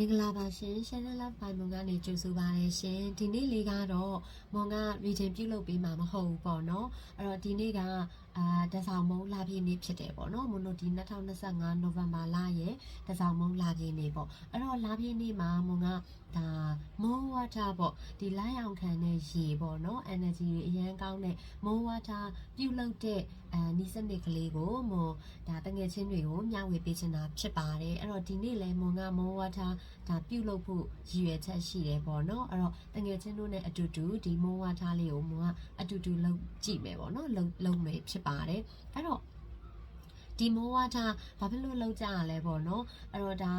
မင်္ဂလာပါရှင် Channel Love by မွန်ကနေကြိုဆိုပါရရှင်ဒီနေ့လေးကတော့မွန်က reading ပြုလုပ်ပေးမှာမဟုတ်ဘူးပေါ့နော်အဲ့တော့ဒီနေ့က အာတဆောင်မုံလာပြည့်နေ့ဖြစ်တယ်ပေါ့နော်မွန်တို့ဒီ2025 November လရဲ့တဆောင်မုံလာပြည့်နေ့ပေါ့အဲ့တော့လာပြည့်နေ့မှာမွန်ကဒါမုံဝါတာပေါ့ဒီလိုင်းအောင်ခံတဲ့ရေပေါ့နော် energy တွေအရန်ကောင်းတဲ့မုံဝါတာပြုလုပ်တဲ့အာနီးစနစ်ကလေးကိုမွန်ဒါတငယ်ချင်းတွေကိုမျှဝေပေးချင်တာဖြစ်ပါတယ်အဲ့တော့ဒီနေ့လဲမွန်ကမုံဝါတာဒါပြုတ်လုပ်ဖို့ရည်ရွယ်ချက်ရှိတယ်ပေါ့နော်အဲ့တော့တငယ်ချင်းတို့နဲ့အတူတူဒီမိုးဝါထားလေးကိုမိုးကအတူတူလုပ်ကြည့်မယ်ပေါ့နော်လုပ်လုပ်မယ်ဖြစ်ပါတယ်အဲ့တော့ဒီမိုးဝါထားဘာဖြစ်လို့လုပ်ကြရလဲပေါ့နော်အဲ့တော့ဒါ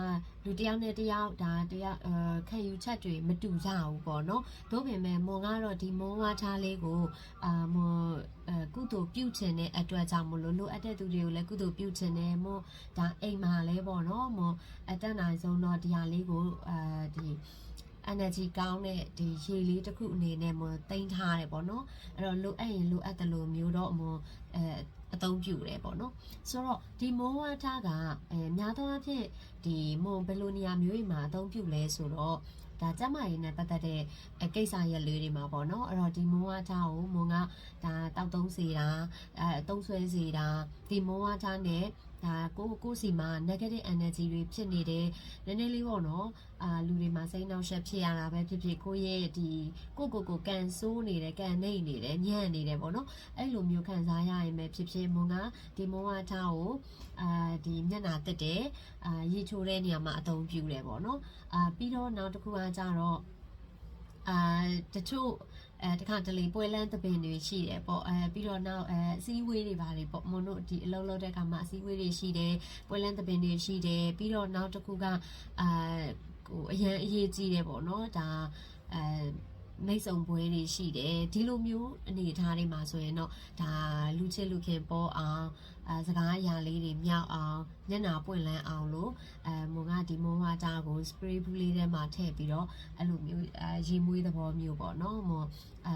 လူတစ်ယောက်နဲ့တစ်ယောက်ဒါတစ်ယောက်အဲခံယူချက်တွေမတူကြဘူးပေါ့နော်ဒါပေမဲ့မွန်ကတော့ဒီမိုးဝါထားလေးကိုအာမွန်အဲကုသိုလ်ပြုချင်တဲ့အတွက်ကြောင့်မလို့လိုအပ်တဲ့သူတွေကိုလည်းကုသိုလ်ပြုချင်တယ်မွန်ဒါအိမ်မှာလဲပေါ့နော်မွန်အတက်နိုင်ဆုံးတော့ဒီဟာလေးကိုအဲဒီ energy ကောင်းတဲ့ဒီရေလေးတစ်ခုအနေနဲ့မတင်ထားတယ်ပေါ့နော်အဲ့တော့လိုအပ်ရင်လိုအပ်တယ်လို့မျိုးတော့မအဲအသုံးပြုတယ်ပေါ့နော်ဆိုတော့ဒီမိုးဝါထားကအဲများသောအားဖြင့်ဒီမွန်ဘယ်လိုနေရာမျိုးတွေမှာအသုံးပြုလဲဆိုတော့ဒါကျမရေးနဲ့ပတ်သက်တဲ့အကိစ္စရက်လေးတွေမှာပေါ့နော်အဲ့တော့ဒီမိုးဝါထားကိုမွန်ကဒါတောက်သုံးစီတာအဲအသုံးဆွဲစီတာဒီမိုးဝါထားနဲ့ ဒါကိုကိုစီမှာ negative energy တွေဖြစ်နေတယ်နည်းနည်းလေးပေါ့နော်အာလူတွေမှာစိတ်နှောက်ယှက်ဖြစ်ရတာပဲဖြစ်ဖြစ်ကိုယ့်ရဲ့ဒီကိုကိုကိုကန်ဆိုးနေတယ်ကန်နေနေတယ်ညံ့နေတယ်ပေါ့နော်အဲ့လိုမျိုးခံစားရရင်ပဲဖြစ်ဖြစ်မွန်ကဒီမွန်ဝါထားကိုအာဒီမျက်နာတက်တယ်အာရေချိုးတဲ့နေရာမှာအသုံးပြုတယ်ပေါ့နော်အာပြီးတော့နောက်တစ်ခုကကြတော့အာတချို့ အဲတခါတလေပွဲလန်းသပင်တွေရှိတယ်ပေါ့အဲပြီးတော့နောက်အဲအစည်းအဝေးတွေပါလေပေါ့မွန်တို့ဒီအလုံးလုံးတဲ့အခါမှာအစည်းအဝေးတွေရှိတယ်ပွဲလန်းသပင်တွေရှိတယ်ပြီးတော့နောက်တစ်ခုကအာဟိုအရန်အရေးကြီးတယ်ပေါ့နော်ဒါအဲ မိတ်ဆုံပွဲတွေရှိတယ်ဒီလိုမျိုးအနေအထားတွေမှာဆိုရင်တော့ဒါလူချစ်လူခင်ပေါ်အောင်အဲစကားအရာလေးတွေမြောက်အောင်ညနာပွင့်လန်းအောင်လို့အဲမုံကဒီမုံဝါတာကို spray ဘူးလေးထဲမှာထည့်ပြီးတော့အဲ့လိုမျိုးအဲရေမွေးသဘောမျိုးပေါ့နော်မုံအဲ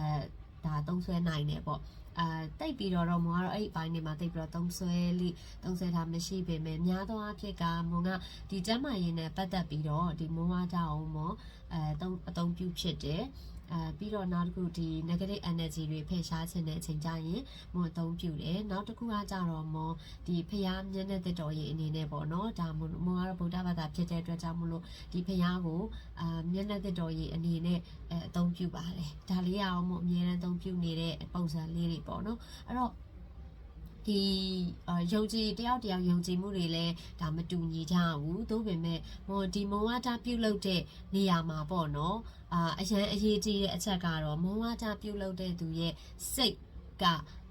ဒါသုံးဆွဲနိုင်တယ်ပေါ့အာတိတ်ပြီးတော့တော့မွန်ကတော့အဲ့ဒီဘိုင်းနေမှာတိတ်ပြီးတော့သုံးဆွဲလိသုံးဆွဲတာမရှိပေမဲ့များသောအားဖြင့်ကမွန်ကဒီကျမ်းမာရေးနဲ့ပတ်သက်ပြီးတော့ဒီမွန်ဝါတာအောင်မွန်အဲသုံးအသုံးပြုဖြစ်တယ် အဲပြီးတော့နောက်တစ်ခုဒီ negative energy တွေဖယ်ရှားခြင်းတဲ့အချိန်ကျရင်မွန်အသုံးပြုတယ်နောက်တစ်ခုကကြတော့မွန်ဒီဖျားမျက်နှာသက်တော်ရေးအနေနဲ့ပေါ့နော်ဒါမွန်မွန်ကတော့ဗုဒ္ဓဘာသာဖြစ်တဲ့အတွက်ကြောင့်မလို့ဒီဖျားကိုအာမျက်နှာသက်တော်ရေးအနေနဲ့အဲအသုံးပြုပါတယ်ဒါလေးရအောင်မွန်အများအားအသုံးပြုနေတဲ့ပုံစံလေးတွေပေါ့နော်အဲ့တော့ ဒီယုံကြည်တယောက်တယောက်ယုံကြည်မှုတွေလည်းဒါမတူညီကြဘူးသို့ပေမဲ့မွန်ဒီမွန်ဝါတာပြုတ်လုပ်တဲ့နေရာမှာပေါ့နော်အာအရန်အရေးကြီးတဲ့အချက်ကတော့မွန်ဝါတာပြုတ်လုပ်တဲ့သူရဲ့စိတ်က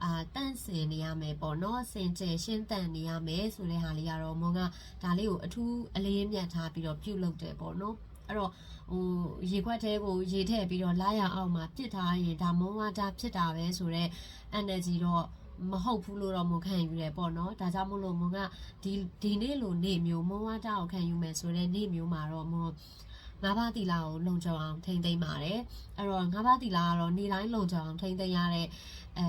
အာတန့်စင်နေရမယ်ပေါ့နော်စင်ကြယ်ရှင်းတန်နေရမယ်ဆိုတဲ့ဟာလေးကတော့မွန်ကဒါလေးကိုအထူးအလေးမြတ်ထားပြီးတော့ပြုတ်လုပ်တယ်ပေါ့နော်အဲ့တော့ဟိုရေခွက်ထဲကိုရေထည့်ပြီးတော့လာရအောင်မှာပြစ်ထားရင်ဒါမုံဝါတာဖြစ်တာပဲဆိုတော့ energy တော့ မဟုတ်ဘူးလို့တော့မခံယူရပေါ့နော်ဒါကြောင့်မို့လို့မုံကဒီဒီနေ့လိုနေ့မျိုးမုံဝါတာကိုခံယူမယ်ဆိုတဲ့နေ့မျိုးမှာတော့မုံငါးပါးတီလာကိုလုံခြုံအောင်ထိမ့်သိမ့်ပါတယ်အဲ့တော့ငါးပါးတီလာကတော့နေ့တိုင်းလုံခြုံအောင်ထိမ့်သိမ့်ရတဲ့အဲ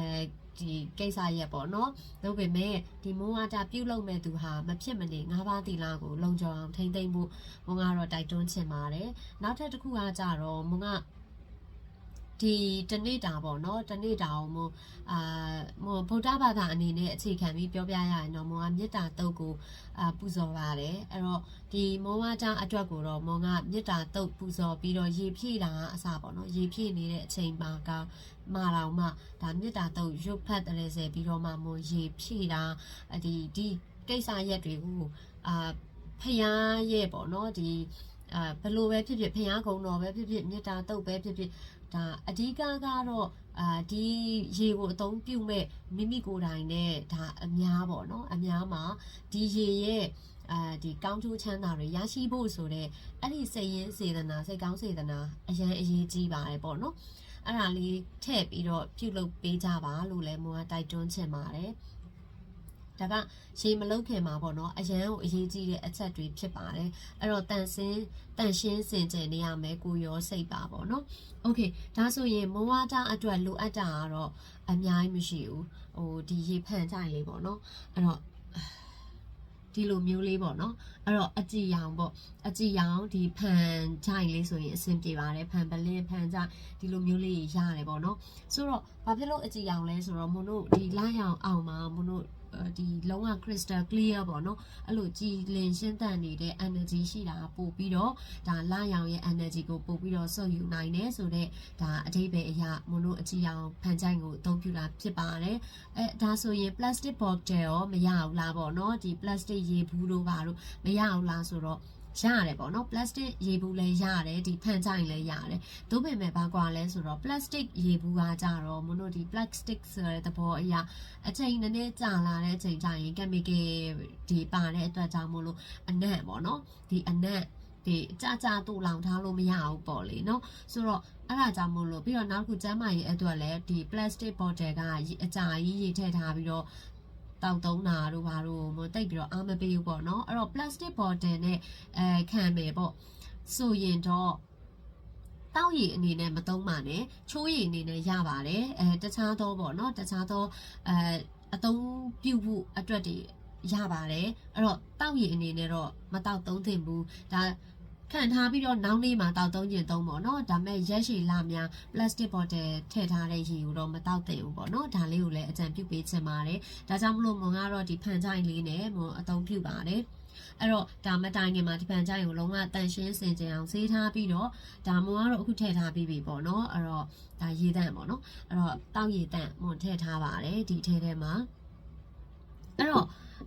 ဒီကိစ္စရက်ပေါ့နော်ဒါပေမဲ့ဒီမိုးဝါတာပြုတ်လုံမဲ့သူဟာမဖြစ်မနေငါးပါးတီလာကိုလုံခြုံအောင်ထိမ့်သိမ့်ဖို့မုံကတော့တိုက်တွန်းချင်ပါတယ်နောက်ထပ်တစ်ခုကကြတော့မုံက ဒီတနေ့တာပေါ့နော်တနေ့တာအောင်မအာမဗုဒ္ဓဘာသာအနေနဲ့အခြေခံပြီးပြောပြရရင်တော့မောကမေတ္တာတုတ်ကိုအာပူဇော်ပါတယ်အဲ့တော့ဒီမောဝါတာအတွက်ကိုတော့မောကမေတ္တာတုတ်ပူဇော်ပြီးတော့ရေဖြည့်တာအစပေါ့နော်ရေဖြည့်နေတဲ့အချိန်မှာကမာတော်မှဒါမေတ္တာတုတ်ရုပ်ဖတ်တယ်ဆယ်ပြီးတော့မှမောရေဖြည့်တာဒီဒီကိစ္စရက်တွေကိုအာဖျားရဲ့ပေါ့နော်ဒီအာဘလို့ပဲဖြစ်ဖြစ်ဖျားကုံတော်ပဲဖြစ်ဖြစ်မေတ္တာတုတ်ပဲဖြစ်ဖြစ် ဒါအဓိကကတော့အာဒီရေကိုအသုံးပြုမဲ့မိမိကိုယ်တိုင်နဲ့ဒါအများပေါ့နော်အများမှာဒီရေရဲ့အာဒီကောင်းကျိုးချမ်းသာတွေရရှိဖို့ဆိုတော့အဲ့ဒီစိတ်ရင်းစေတနာစိတ်ကောင်းစေတနာအရင်အရေးကြီးပါတယ်ပေါ့နော်အဲ့ဒါလေးထည့်ပြီးတော့ပြုလုပ်ပေးကြပါလို့လည်းမိုးကတိုက်တွန်းချင်ပါတယ် ဒါကရေမလုတ်ခင်မှာပေါ့နော်အရန်ကိုအရေးကြီးတဲ့အချက်တွေဖြစ်ပါတယ်အဲ့တော့တန်ဆင်းတန်ရှင်းစင်ကြယ်နေရမယ်ကိုရောစိတ်ပါပေါ့နော်โอเคဒါဆိုရင်မဝါတာအတွက်လိုအပ်တာကတော့အများကြီးမရှိဘူးဟိုဒီရေဖန်ကြရင်လေးပေါ့နော်အဲ့တော့ ဒီလိုမျိုးလေးပေါ့နော်အဲ့တော့အကြည်ရောင်ပေါ့အကြည်ရောင်ဒီဖန်ကြိုင်လေးဆိုရင်အဆင်ပြေပါတယ်ဖန်ပလင်းဖန်ကြိုင်ဒီလိုမျိုးလေးရတယ်ပေါ့နော်ဆိုတော့ဘာဖြစ်လို့အကြည်ရောင်လဲဆိုတော့မွန်တို့ဒီလရောင်အောင်မှာမွန်တို့ ဒီလုံးဝ crystal clear ပေါ့နော်အဲ့လိုကြည်လင်ရှင်းသန့်နေတဲ့ energy ရှိတာပို့ပြီးတော့ဒါလရောင်ရဲ့ energy ကိုပို့ပြီးတော့စုပ်ယူနိုင်တယ်ဆိုတော့ဒါအတိပ္ပယ်အရာမွန်တို့အကြည်ရောင်ဖန်ကြိုင်ကိုအသုံးပြုတာဖြစ်ပါတယ်အဲဒါဆိုရင် plastic bottle ရောမရဘူးလားပေါ့နော်ဒီ plastic ရေဘူးတို့ပါတို့မရဘူးလားဆိုတော့ ရတယ်ပေါ့နော် plastic ရေဘူးလည်းရတယ်ဒီဖန်ချိုင်လည်းရတယ်သို့ပေမဲ့ဘာကွာလဲဆိုတော့ plastic ရေဘူးကကြတော့မတို့ဒီ plastic ဆိုတဲ့သဘောအရာအချိန်နည်းနည်းကြာလာတဲ့အချိန်ကျရင် chemical ဒီပါတဲ့အတွက်ကြောင့်မို့လို့အနံ့ပေါ့နော်ဒီအနံ့ဒီအကြကြတူလောင်ထားလို့မရဘူးပေါ့လေနော်ဆိုတော့အဲ့ဒါကြောင့်မို့လို့ပြီးတော့နောက်တစ်ခုကျမ်းမာရေးအတွက်လည်းဒီ plastic bottle ကအကြာကြီးရေထည့်ထားပြီးတော့ တောက်သုံးတာတို့ဘာတို့မတိတ်ပြီးတော့အားမပေးဘူးပေါ့နော်အဲ့တော့ plastic bottle နဲ့အဲခံမယ်ပေါ့ဆိုရင်တော့တောက်ရည်အနေနဲ့မသုံးပါနဲ့ချိုးရည်အနေနဲ့ရပါတယ်အဲတခြားသောပေါ့နော်တခြားသောအဲအသုံးပြုဖို့အတွက်တွေရပါတယ်အဲ့တော့တောက်ရည်အနေနဲ့တော့မတောက်သုံးသင့်ဘူးဒါ ခံထားပြီးတော့နောက်နေ့မှာတောက်သုံးကျင်သုံးပေါ့နော်ဒါမဲ့ရက်ရှည်လာများ plastic bottle ထည့်ထားတဲ့ရေကိုတော့မတောက်သင့်ဘူးပေါ့နော်ဒါလေးကိုလည်းအကြံပြုပေးချင်ပါတယ်ဒါကြောင့်မလို့မွန်ကတော့ဒီဖန်ချိုင်လေးနဲ့မွန်အသုံးပြုပါတယ်အဲ့တော့ဒါမတိုင်ခင်မှာဒီပန်ကြိုင်ကိုလုံးဝတန်ရှင်းစင်ကြင်အောင်ဈေးထားပြီးတော့ဒါမွန်ကတော့အခုထည့်ထားပြီးပြီပေါ့နော်အဲ့တော့ဒါရေတန့်ပေါ့နော်အဲ့တော့တောက်ရေတန့်မွန်ထည့်ထားပါတယ်ဒီထဲထဲမှာအဲ့တော့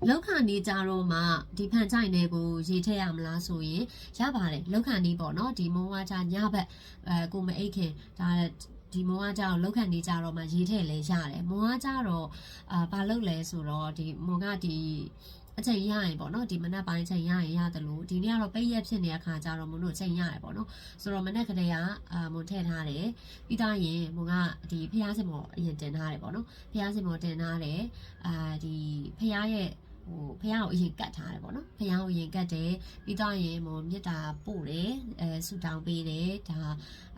လောက်ခဏီကြတော့မှဒီဖန်ချိုင်တွေကိုရေထည့်ရမလားဆိုရင်ရပါတယ်လောက်ခဏီပေါ့နော်ဒီမုံဝါချညဘက်အဲကိုမအိတ်ခင်ဒါဒီမုံကကြတော့လောက်ခန့်နေကြတော့မှရေးထည့်လဲရတယ်မုံကကြတော့အာဘာလုပ်လဲဆိုတော့ဒီမုံကဒီအချိန်ရရင်ပေါ့နော်ဒီမနက်ပိုင်းအချိန်ရရင်ရတယ်လို့ဒီနေ့ကတော့ပိတ်ရက်ဖြစ်နေတဲ့အခါကျတော့မုံတို့အချိန်ရတယ်ပေါ့နော်ဆိုတော့မနက်ကတည်းကအာမုံထည့်ထားတယ်ပြီးသားရင်မုံကဒီဖျားစင်မော်အရင်တင်ထားတယ်ပေါ့နော်ဖျားစင်မော်တင်ထားတယ်အာဒီဖျားရဲ့ ဟိုဖះကိုအရင်ကတ်ထားတယ်ပေါ့နော်ဖះကိုအရင်ကတ်တယ်ပြီးတော့ရင်ဟိုမြစ်တာပို့တယ်အဲဆူတောင်းပေးတယ်ဒါ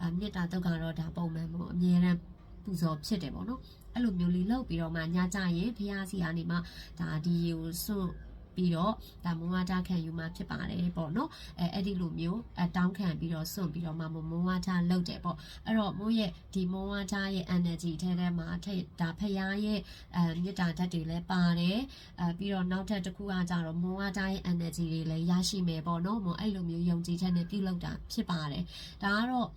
အမြစ်တာတုတ်ကတော့ဒါပုံမှန်ပေါ့အမြဲတမ်းပူဇော်ဖြစ်တယ်ပေါ့နော်အဲ့လိုမျိုးလေးလောက်ပြီးတော့မှညကြရင်ဖះစီကနေမှဒါဒီရေကိုစွန့် ပြီးတော့ဒါမုံဝါတာခံယူမှဖြစ်ပါတယ်ပေါ့နော်အဲအဲ့ဒီလိုမျိုးအတောင်းခံပြီးတော့စွန့်ပြီးတော့မှမုံဝါတာလောက်တယ်ပေါ့အဲ့တော့မိုးရဲ့ဒီမုံဝါတာရဲ့ energy ထဲထဲမှာထိတ်ဒါဖျားရဲ့အဲမြစ်တာဓာတ်တွေလည်းပါတယ်အဲပြီးတော့နောက်ထပ်တစ်ခုကကြတော့မုံဝါတာရဲ့ energy တွေလည်းရရှိမယ်ပေါ့နော်မုံအဲ့လိုမျိုးယုံကြည်ချက်နဲ့ပြုလုပ်တာဖြစ်ပါတယ်ဒါကတော့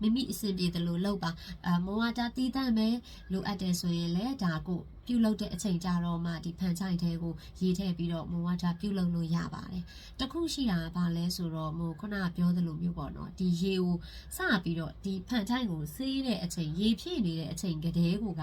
မိမိအဆင်ပြေတယ်လို့လုပ်ပါအမောဝါတာတီးတန့်ပဲလိုအပ်တယ်ဆိုရင်လည်းဒါကိုပြုလုပ်တဲ့အချိန်ကြတော့မှဒီဖန်ချိုင်ထဲကိုရေးထည့်ပြီးတော့မောဝါတာပြုလုပ်လို့ရပါတယ်တခုရှိတာကဘာလဲဆိုတော့မို့ခုနကပြောသလိုမျိုးပေါ့နော်ဒီရေကိုစပြီးတော့ဒီဖန်ချိုင်ကိုစေးတဲ့အချိန်ရေဖြည့်နေတဲ့အချိန်ကတည်းကိုက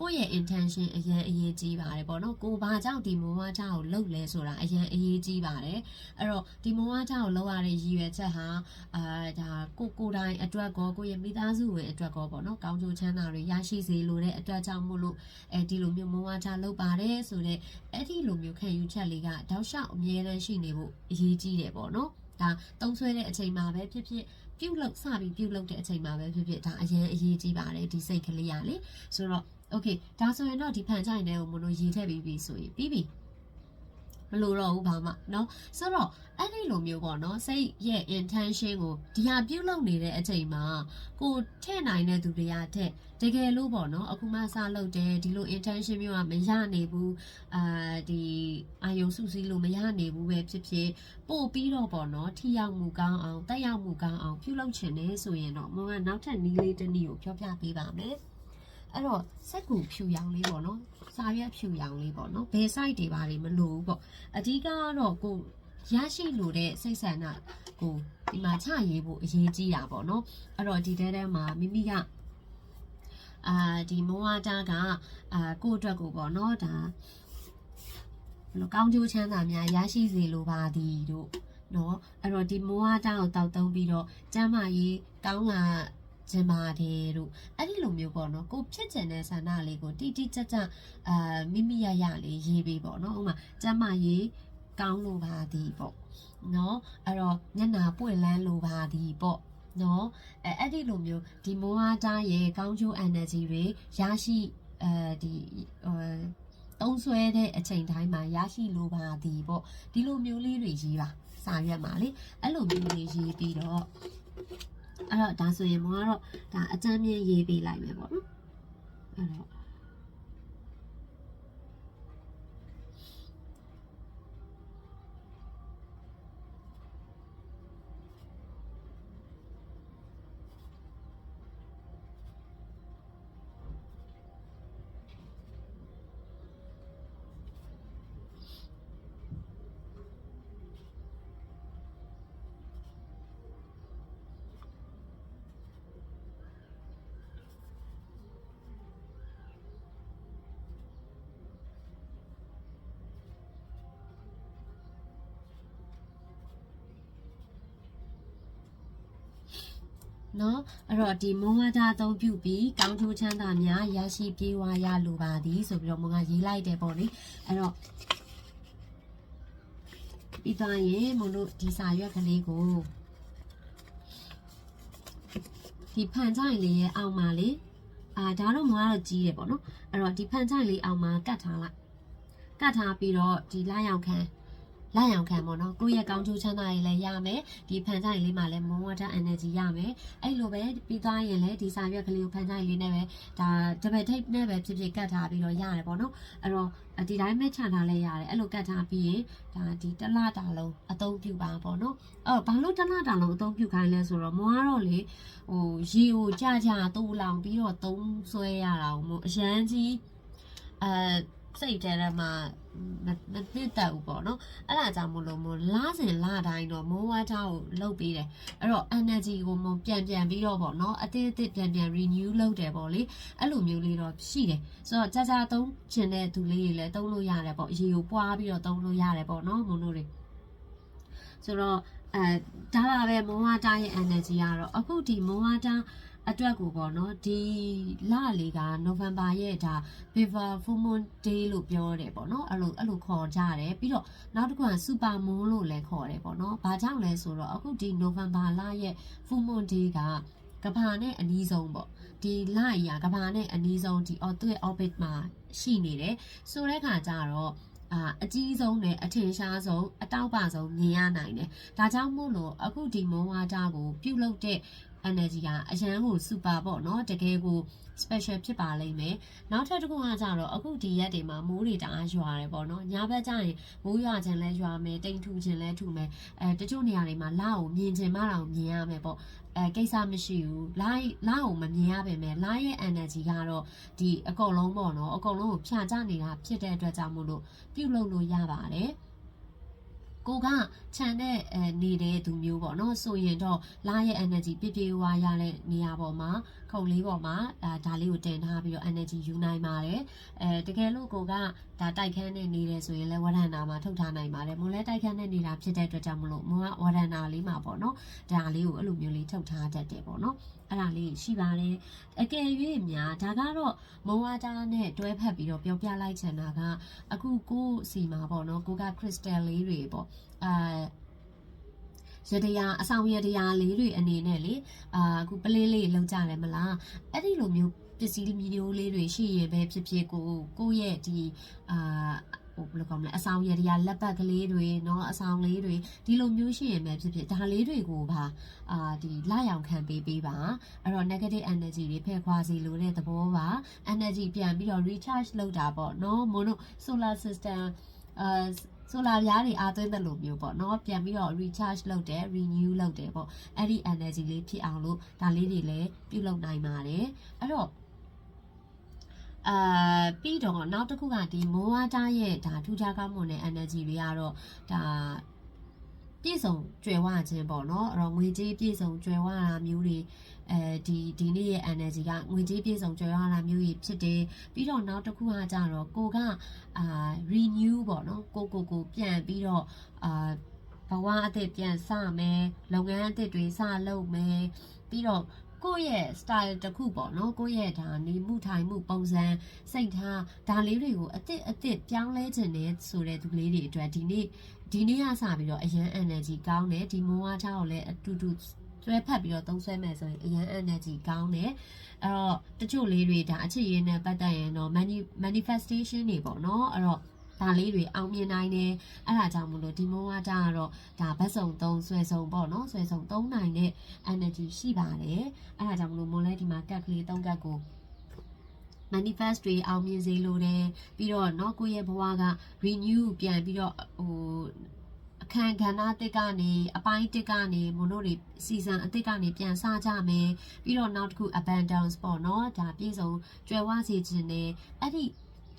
ကိုယ့်ရဲ့ intention အရင်အရေးကြီးပါတယ်ပေါ့နော်ကိုဘာကြောင့်ဒီမောဝါတာကိုလုပ်လဲဆိုတာအရင်အရေးကြီးပါတယ်အဲ့တော့ဒီမောဝါတာကိုလုပ်ရတဲ့ရည်ရွယ်ချက်ဟာအာဒါကိုကိုယ်တိုင်အတွက်ကောကိုယ့်ရဲ့မိသားစုဝင်အတွက်ကောပေါ့နော်ကောင်းကျိုးချမ်းသာတွေရရှိစေလိုတဲ့အတွက်ကြောင့်မို့လို့အဲဒီလိုမျိုးမောဝါတာလုပ်ပါတယ်ဆိုတော့အဲ့ဒီလိုမျိုးခံယူချက်လေးကတောက်လျှောက်အမြဲတမ်းရှိနေဖို့အရေးကြီးတယ်ပေါ့နော်ဒါတုံးဆွဲတဲ့အချိန်မှာပဲဖြစ်ဖြစ်ပြုတ်လောက်စပြီးပြုတ်လောက်တဲ့အချိန်မှာပဲဖြစ်ဖြစ်ဒါအရင်အရေးကြီးပါတယ်ဒီစိတ်ကလေးရလေဆိုတော့ okay ဒါဆိုရင်တော့ဒီဖန်ချိုင်တဲ့ကိုမလို့ရေးထည့်ပြီးပြီဆိုရင်ပြီးပြီ မလို့တော့ဘူးဘာမှเนาะဆိုတော့အဲ့ဒီလိုမျိုးပေါ့နော်စိတ်ရဲ့ intention ကိုဒီဟာပြုတ်လုပ်နေတဲ့အချိန်မှာကိုထည့်နိုင်တဲ့သူတွေကထက်တကယ်လို့ပေါ့နော်အခုမှစလုပ်တယ်ဒီလို intention မျိုးကမရနိုင်ဘူးအာဒီအာယုံစုစည်းလို့မရနိုင်ဘူးပဲဖြစ်ဖြစ်ပို့ပြီးတော့ပေါ့နော်ထိရောက်မှုကောင်းအောင်တက်ရောက်မှုကောင်းအောင်ပြုလုပ်ချင်နေဆိုရင်တော့မုံကနောက်ထပ်နီးလေးတစ်နည်းကိုပြောပြပေးပါမယ် အဲ့တော့စက်ကူဖြူရောင်လေးပေါ့နော်စာရွက်ဖြူရောင်လေးပေါ့နော်ဘယ် site တွေပါလေမလို့ဘူးပေါ့အဓိကကတော့ကိုရရှိလို့တဲ့စိတ်ဆန္ဒကိုဒီမှာချရေးဖို့အရေးကြီးတာပေါ့နော်အဲ့တော့ဒီတဲတဲမှာမိမိကအာဒီမဝါတာကအာကိုယ့်အတွက်ကိုပေါ့နော်ဒါဘယ်လိုကောင်းကျိုးချမ်းသာများရရှိစေလိုပါသည်တို့နော်အဲ့တော့ဒီမဝါတာကိုတောက်သုံးပြီးတော့ကျမ်းမာရေးကောင်းလာ ခြင်းပါတယ်တို့အဲ့ဒီလိုမျိုးပေါ့နော်ကိုဖြစ်ကျင်တဲ့ဆန္ဒလေးကိုတိတိကျကျအာမိမိရရလေးရေးပေးပေါ့နော်ဥပမာကျမ်းမာရေးကောင်းလိုပါသည်ပေါ့နော်အဲ့တော့ညနာပွင့်လန်းလိုပါသည်ပေါ့နော်အဲအဲ့ဒီလိုမျိုးဒီမိုဟာတာရဲ့ကောင်းကျိုး energy တွေရရှိအဲဒီအဲသုံးဆွဲတဲ့အချိန်တိုင်းမှာရရှိလိုပါသည်ပေါ့ဒီလိုမျိုးလေးတွေရေးပါစာရွက်မှာလေအဲ့လိုမျိုးလေးရေးပြီးတော့ အဲ့တော့ဒါဆိုရင်မကတော့ဒါအကြမ်းမြင့်ရေးပေးလိုက်မယ်ပေါ့နော်အဲ့တော့ နော်အဲ့တော့ဒီမုံဝါဒအသုံးပြုပြီးကောင်းကျိုးချမ်းသာများရရှိပြေးဝရလိုပါသည်ဆိုပြီးတော့မုံကရေးလိုက်တယ်ပေါ့လေအဲ့တော့ပြီးသွားရင်မုံတို့ဒီစာရွက်ကလေးကိုဒီဖန်ချိုင်လေးရဲ့အောက်မှာလေအာဒါတော့မုံကတော့ကြီးတယ်ပေါ့နော်အဲ့တော့ဒီဖန်ချိုင်လေးအောက်မှာကတ်ထားလိုက်ကတ်ထားပြီးတော့ဒီလာရောက်ခံ လာရောက်ခံပေါ့နော်ကိုယ့်ရဲ့ကောင်းကျိုးချမ်းသာရေးလည်းရမယ်ဒီဖန်ချိုင်လေးမှာလည်းမုံဝါဒ energy ရမယ်အဲ့လိုပဲပြီးသွားရင်လည်းဒီစာရွက်ကလေးကိုဖန်ဆိုင်လေးနဲ့ပဲဒါတပည့်ထိပ်နဲ့ပဲဖြစ်ဖြစ်ကတ်ထားပြီးတော့ရတယ်ပေါ့နော်အဲ့တော့ဒီတိုင်းပဲခြံထားလဲရတယ်အဲ့လိုကတ်ထားပြီးရင်ဒါဒီတစ်လတာလုံးအသုံးပြုပါပေါ့နော်အဲ့တော့ဘာလို့တစ်လတာလုံးအသုံးပြုခိုင်းလဲဆိုတော့မွားတော့လေဟိုရေကိုကြကြတူလောင်ပြီးတော့သုံးဆွဲရတာမို့အရန်ကြီးအဲ စိတ်ထဲမှာမမနှစ်တက်ဘူးပေါ့နော်အဲ့ဒါကြောင့်မလို့မို့လားစင်လားတိုင်းတော့မိုးဝါးချောက်ကိုလှုပ်ပေးတယ်အဲ့တော့ energy ကိုမပြန်ပြန်ပြီးတော့ပေါ့နော်အသေးအသေးပြန်ပြန် renew လုပ်တယ်ပေါ့လေအဲ့လိုမျိုးလေးတော့ရှိတယ်ဆိုတော့ကြာကြာသုံးချင်တဲ့သူလေးတွေလည်းသုံးလို့ရတယ်ပေါ့ရေကိုပွားပြီးတော့သုံးလို့ရတယ်ပေါ့နော်မုံတို့တွေဆိုတော့အဲဒါပါပဲမုံဝါတာရဲ့ energy ကတော့အခုဒီမုံဝါတာ အတွက်ကိုပေါ့နော်ဒီလလေးက November ရဲ့ဒါ Beaver Full Moon Day လို့ပြောတယ်ပေါ့နော်အဲ့လိုအဲ့လိုခေါ်ကြတယ်ပြီးတော့နောက်တစ်ခုက Super Moon လို့လည်းခေါ်တယ်ပေါ့နော်ဘာကြောင့်လဲဆိုတော့အခုဒီ November လရဲ့ Full Moon Day ကကဘာနဲ့အနီးဆုံးပေါ့ဒီလကြီးကကဘာနဲ့အနီးဆုံးဒီသူ့ရဲ့ orbit မှာရှိနေတယ်ဆိုတဲ့ခါကျတော့အာအကြီးဆုံးနဲ့အထင်ရှားဆုံးအတောက်ပဆုံးမြင်ရနိုင်တယ်။ဒါကြောင့်မို့လို့အခုဒီမုံဝါဒကိုပြုတ်လုတဲ့ energy ကအရန်ကို super ပေါ့နော်တကယ်ကို special ဖြစ်ပါလိမ့်မယ်နောက်ထပ်တစ်ခုကကြတော့အခုဒီရက်တွေမှာမိုးတွေတအားရွာတယ်ပေါ့နော်ညဘက်ကျရင်မိုးရွာခြင်းလဲရွာမယ်တိမ်ထူခြင်းလဲထူမယ်အဲတချို့နေရာတွေမှာလာကိုမြင်ခြင်းမတော့မြင်ရမယ်ပေါ့အဲကိစ္စမရှိဘူးလာလာကိုမမြင်ရပါမယ်လာရဲ့ energy ကတော့ဒီအကုန်လုံးပေါ့နော်အကုန်လုံးကိုဖြာချနေတာဖြစ်တဲ့အတွက်ကြောင့်မို့လို့ပြုတ်လို့လို့ရပါတယ် ကိုကခြံတဲ့အဲနေတဲ့သူမျိုးပေါ့နော်ဆိုရင်တော့လာရဲ့ energy ပြည့်ပြည့်ဝဝရတဲ့နေရာပေါ်မှာခုံလေးပေါ်မှာအဲဒါလေးကိုတင်ထားပြီးတော့ energy ယူနိုင်ပါတယ်အဲတကယ်လို့ကိုကဒါတိုက်ခန်းနဲ့နေတယ်ဆိုရင်လည်းဝရဏနာမှာထုတ်ထားနိုင်ပါတယ်မွန်လဲတိုက်ခန်းနဲ့နေတာဖြစ်တဲ့အတွက်ကြောင့်မလို့မွန်ကဝရဏနာလေးမှာပေါ့နော်ဒါလေးကိုအဲ့လိုမျိုးလေးထုတ်ထားတတ်တယ်ပေါ့နော် အဲ့ဒါလေးရှိပါတယ်အကယ်၍များဒါကတော့မုံဝါတာနဲ့တွဲဖက်ပြီးတော့ပြောပြလိုက်ချင်တာကအခုကိုစီမှာပေါ့နော်ကိုက crystal လေးတွေပေါ့အာရတရားအဆောင်ရတရားလေးတွေအနေနဲ့လေအာအခုပလင်းလေးလောက်ကြတယ်မလားအဲ့ဒီလိုမျိုးပစ္စည်းမျိုးလေးတွေရှိရင်ပဲဖြစ်ဖြစ်ကိုကိုယ့်ရဲ့ဒီအာ ဟိုဘယ်လိုကောင်းမလဲအဆောင်ရတရားလက်ပတ်ကလေးတွေเนาะအဆောင်လေးတွေဒီလိုမျိုးရှိရင်ပဲဖြစ်ဖြစ်ဒါလေးတွေကိုပါအာဒီလာရောင်ခံပေးပေးပါအဲ့တော့ negative energy တွေဖယ်ခွာစီလိုတဲ့သဘောပါ energy ပြန်ပြီးတော့ recharge လုပ်တာပေါ့เนาะမို့လို့ solar system အာဆိုလာပြားတွေအားသွင်းတဲ့လိုမျိုးပေါ့เนาะပြန်ပြီးတော့ recharge လုပ်တယ် renew လုပ်တယ်ပေါ့အဲ့ဒီ energy လေးဖြစ်အောင်လို့ဒါလေးတွေလည်းပြုလုပ်နိုင်ပါတယ်အဲ့တော့ အာပြီးတော့နောက်တစ်ခုကဒီမိုးဝါတာရဲ့ဒါထူးခြားကောင်းမွန်တဲ့ energy တွေကတော့ဒါပြည့်စုံကြွယ်ဝခြင်းပေါ့နော်အဲ့တော့ငွေကြေးပြည့်စုံကြွယ်ဝတာမျိုးတွေအဲဒီဒီနေ့ရဲ့ energy ကငွေကြေးပြည့်စုံကြွယ်ဝတာမျိုးကြီးဖြစ်တယ်ပြီးတော့နောက်တစ်ခုကကြတော့ကိုကအာ renew ပေါ့နော်ကိုကိုကိုပြန်ပြီးတော့အာဘဝအသစ်ပြန်စမယ်လုပ်ငန်းအသစ်တွေစလုပ်မယ်ပြီးတော့ ကိုယ့်ရဲ့ style တစ်ခုပေါ့နော်ကိုယ့်ရဲ့ဒါနေမှုထိုင်မှုပုံစံစိတ်ထားဒါလေးတွေကိုအစ်စ်အစ်စ်ပြောင်းလဲခြင်းနဲ့ဆိုတဲ့သူလေးတွေအတွက်ဒီနေ့ဒီနေ့ကစပြီးတော့အရန် energy ကောင်းတယ်ဒီမိုးဝါးချောက်ကိုလည်းအတူတူကျွဲဖတ်ပြီးတော့သုံးဆွဲမယ်ဆိုရင်အရန် energy ကောင်းတယ်အဲ့တော့တချို့လေးတွေဒါအချစ်ရင်းနဲ့ပတ်သက်ရင်တော့ mani- manifestation တွေပေါ့နော်အဲ့တော့ ဒါလေးတွေအောင်မြင်နိုင်တယ်အဲ့ဒါကြောင့်မလို့ဒီမောဝါဒကတော့ဒါဘတ်စုံသုံးဆွဲစုံပေါ့နော်ဆွဲစုံသုံးနိုင်တဲ့ energy ရှိပါတယ်အဲ့ဒါကြောင့်မလို့မိုးလဲဒီမှာကက်ကလေးသုံးကက်ကို manifest တွေအောင်မြင်စေလိုတယ်ပြီးတော့เนาะကိုယ့်ရဲ့ဘဝက renew ပြန်ပြီးတော့ဟိုအခန်းကဏ္ဍအတစ်ကနေအပိုင်းတစ်ကနေမွန်တို့တွေ season အတစ်ကနေပြန်စကြမယ်ပြီးတော့နောက်တစ်ခု abundance ပေါ့เนาะဒါပြည့်စုံကြွယ်ဝစေခြင်းနဲ့အဲ့ဒီ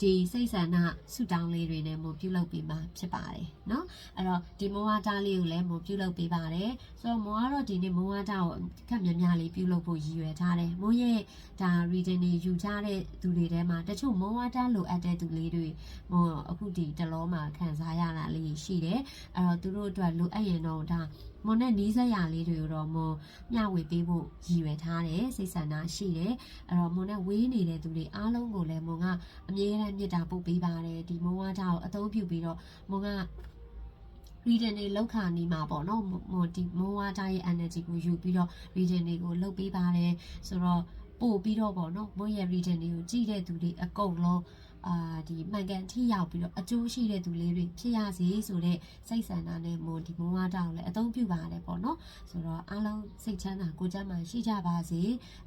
ဒီစိတ်ဆန္ဒဆူတောင်းလေးတွေနဲ့မို့ပြုလုပ်ပေးမှာဖြစ်ပါတယ်เนาะအဲ့တော့ဒီမောဝါဒလေးကိုလည်းမို့ပြုလုပ်ပေးပါတယ်ဆိုတော့မောကတော့ဒီနေ့မောဝါဒကိုခက်များများလေးပြုလုပ်ဖို့ရည်ရွယ်ထားတယ်မိုးရဲ့ဒါ reading တွေယူကြတဲ့သူတွေထဲမှာတချို့မောဝါဒလိုအပ်တဲ့သူလေးတွေမောအခုဒီတလောမှာခံစားရတာလေးရှိတယ်အဲ့တော့သူတို့အတွက်လိုအပ်ရင်တော့ဒါမွန်နဲ့နီးစပ်ရလေးတွေကိုတော့မွန်မျှဝေပေးဖို့ရည်ရွယ်ထားတယ်စိတ်ဆန္ဒရှိတယ်အဲ့တော့မွန်နဲ့ဝေးနေတဲ့သူတွေအားလုံးကိုလည်းမွန်ကအမြဲတမ်း မ်းမေတ္တာပို့ပေးပါတယ်ဒီမောဝါဒကိုအသုံးပြုပြီးတော့မွန်က reading တွေလောက်ခါနေမှာပေါ့နော်မွန်ဒီမောဝါဒရဲ့ energy ကိုယူပြီးတော့ reading တွေကိုလုပ်ပေးပါတယ်ဆိုတော့ပို့ပြီးတော့ပေါ့နော်မွန်ရဲ့ reading တွေကိုကြည့်တဲ့သူတွေအကုန်လုံး အာဒီမှန်ကန်ထိရောက်ပြီးတော့အကျိုးရှိတဲ့သူလေးတွေဖြစ်ရစေဆိုတဲ့စိတ်ဆန္ဒနဲ့မွန်ဒီမောဝါဒကိုလည်းအသုံးပြုပါတယ်ပေါ့နော်ဆိုတော့အားလုံးစိတ်ချမ်းသာကိုယ်ကျန်းမာရှိကြပါစေ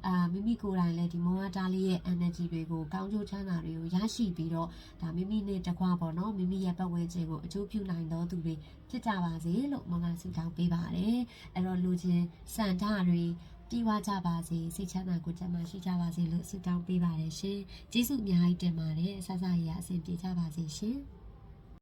အာမိမိကိုယ်တိုင်လည်းဒီမောဝါဒလေးရဲ့ energy တွေကိုကောင်းကျိုးချမ်းသာတွေကိုရရှိပြီးတော့ဒါမိမိနဲ့တကွာပေါ့နော်မိမိရဲ့ပတ်ဝန်းကျင်ကိုအကျိုးပြုနိုင်သောသူတွေဖြစ်ကြပါစေလို့မင်္ဂလာဆုတောင်းပေးပါတယ်အဲ့တော့လူချင်းစန္ဒတွေ ပြီးွားကြပါစေစိတ်ချမ်းသာကိုယ်ကျန်းမာရှိကြပါစေလို့ဆုတောင်းပေးပါတယ်ရှင်ကျေးဇူးအများကြီးတင်ပါတယ်ဆဆရရအဆင်ပြေကြပါစေရှင်